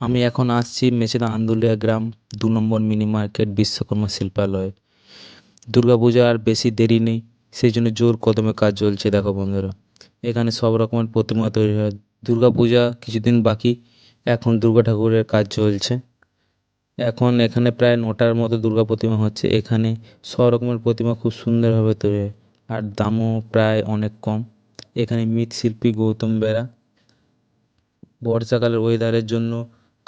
আমি এখন আসছি মেচেদা আন্দুলিয়া গ্রাম, দু নম্বর মিনি মার্কেট বিশ্বকর্মা শিল্পালয়ে। দুর্গা পূজা আর বেশি দেরি নেই, সেই জন্য জোর কদমে কাজ চলছে, দেখো বন্ধুরা। এখানে সব রকমের প্রতিমা তৈরি হয়। দুর্গা পূজা কিছুদিন বাকি, এখন দুর্গা ঠাকুরের কাজ চলছে। এখন এখানে প্রায় নটার মতো দুর্গা প্রতিমা হচ্ছে। এখানে সব রকমের প্রতিমা খুব সুন্দরভাবে তৈরি হয়, আর দামও প্রায় অনেক কম। এখানে মৃৎশিল্পী গৌতম বেরা। বর্ষাকালের ওয়েদারের জন্য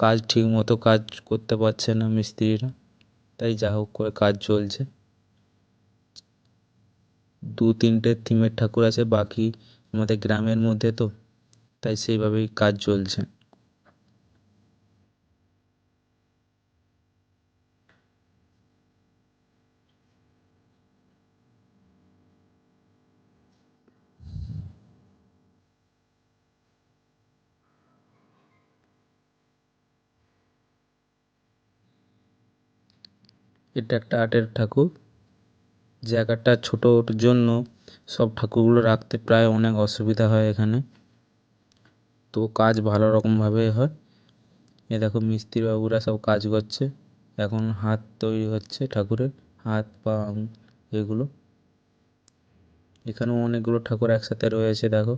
কাজ ঠিক মতো কাজ করতে পারছে না মিস্ত্রিরা। তাই যা হোক করে কাজ চলছে। দু তিনটে থিমের ঠাকুর আছে, বাকি আমাদের গ্রামের মধ্যে তো। তাই সেইভাবেই কাজ চলছে। এটা একটা আর্টের ঠাকুর। জায়গাটা ছোটোর জন্য সব ঠাকুরগুলো রাখতে প্রায় অনেক অসুবিধা হয় এখানে। তো কাজ ভালো রকমভাবে হয়। এ দেখো মিস্ত্রি বাবুরা সব কাজ করছে। এখন হাত তৈরি হচ্ছে ঠাকুরের, হাত, পা এগুলো। এখানেও অনেকগুলো ঠাকুর একসাথে রয়েছে, দেখো।